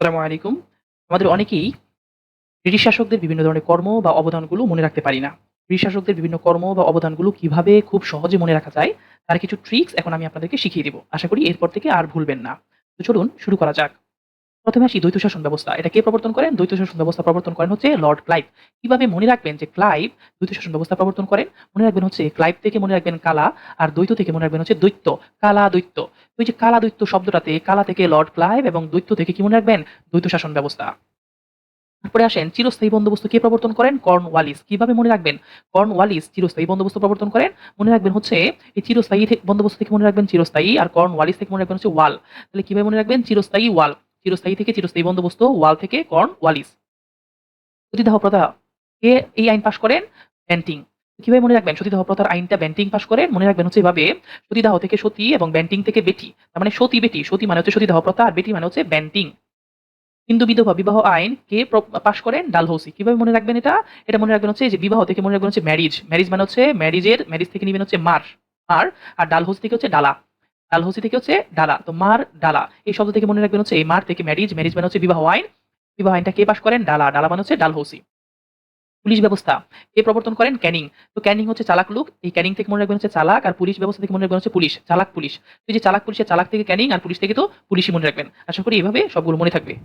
আসসালামু আলাইকুম। আমাদের অনেকেই ব্রিটিশ শাসকদের বিভিন্ন ধরনের কর্ম বা অবদানগুলো মনে রাখতে পারি না। ব্রিটিশ শাসকদের বিভিন্ন কর্ম বা অবদানগুলো কীভাবে খুব সহজে মনে রাখা যায়, তার কিছু ট্রিক্স এখন আমি আপনাদেরকে শিখিয়ে দিব। আশা করি এরপর থেকে আর ভুলবেন না। তো চলুন শুরু করা যাক। প্রথমে আসি দ্বৈত শাসন ব্যবস্থা। এটা কে প্রবর্তন করেন? দ্বৈত শাসন ব্যবস্থা প্রবর্তন করেন হচ্ছে লর্ড ক্লাইভ। কীভাবে মনে রাখবেন যে ক্লাইভ দ্বৈত শাসন ব্যবস্থা প্রবর্তন করেন? মনে রাখবেন হচ্ছে ক্লাইভ থেকে মনে রাখবেন কালা আর দ্বৈত থেকে মনে রাখবেন হচ্ছে দৈত্য। কালা দৈত্য। ওই যে কালা দৈত্য শব্দটাতে কালা থেকে লর্ড ক্লাইভ এবং দৈত্য থেকে কি মনে রাখবেন? দ্বৈত শাসন ব্যবস্থা। তারপরে আসেন, চিরস্থায়ী বন্দোবস্ত কে প্রবর্তন করেন? কর্নওয়ালিস। কীভাবে মনে রাখবেন? কর্নওয়ালিস চিরস্থায়ী বন্দোবস্ত প্রবর্তন করেন। মনে রাখবেন হচ্ছে এই চিরস্থায়ী বন্দোবস্ত থেকে মনে রাখবেন চিরস্থায়ী আর কর্ন ওয়ালিস থেকে মনে রাখবেন হচ্ছে ওয়াল। তাহলে কীভাবে মনে রাখবেন? চিরস্থায়ী ওয়াল। চিরস্থায়ী থেকে চিরস্থায়ী বন্দোবস্ত, ওয়াল থেকে কর্নওয়ালিস। সতীদাহ প্রথা কে এই আইন পাশ করেন? বেন্টিং। কীভাবে মনে রাখবেন? সতীদাহ প্রথার আইনটা ব্যান্টিং পাশ করেন। মনে রাখবেন হচ্ছে এভাবে সতীদাহ থেকে সতী এবং ব্যান্টিং থেকে বেটি। তার মানে সতী বেটি। সতী মানে হচ্ছে সতীদাহ প্রথা আর বেটি মানে হচ্ছে ব্যান্টিং হিন্দু বিধবা বিবাহ আইন কে পাশ করেন? ডালহৌসি। কীভাবে মনে রাখবেন এটা? এটা মনে রাখবেন হচ্ছে যে বিবাহ থেকে মনে রাখবেন হচ্ছে ম্যারিজ। ম্যারিজ মানে হচ্ছে ম্যারিজের ম্যারিজ থেকে নিবেন হচ্ছে মার। মার আর ডালহৌসি থেকে হচ্ছে ডালা। ডালহৌসি থেকে হচ্ছে ডালা। তো মার, ডালা। এই শব্দ থেকে মনে রাখবেন হচ্ছে এই মার থেকে ম্যারিজ, ম্যারিজ মানে হচ্ছে বিবাহ আইন। বিবাহ আইনটা কে পাশ করেন? ডালা। ডালা মানে হচ্ছে ডালহৌসি। পুলিশ ব্যবস্থা কে প্রবর্তন করেন? ক্যানিং। তো ক্যানিং হচ্ছে চালাক লোক। এই ক্যানিং থেকে মনে রাখবেন হচ্ছে চালাক আর পুলিশ ব্যবস্থা থেকে মনে রাখবেন হচ্ছে পুলিশ। চালাক পুলিশ। তুই যে চালাক পুলিশের চালাক থেকে ক্যানিং আর পুলিশ থেকে তো পুলিশই মনে রাখবেন। আশা করি এইভাবে সবগুলো মনে থাকবে।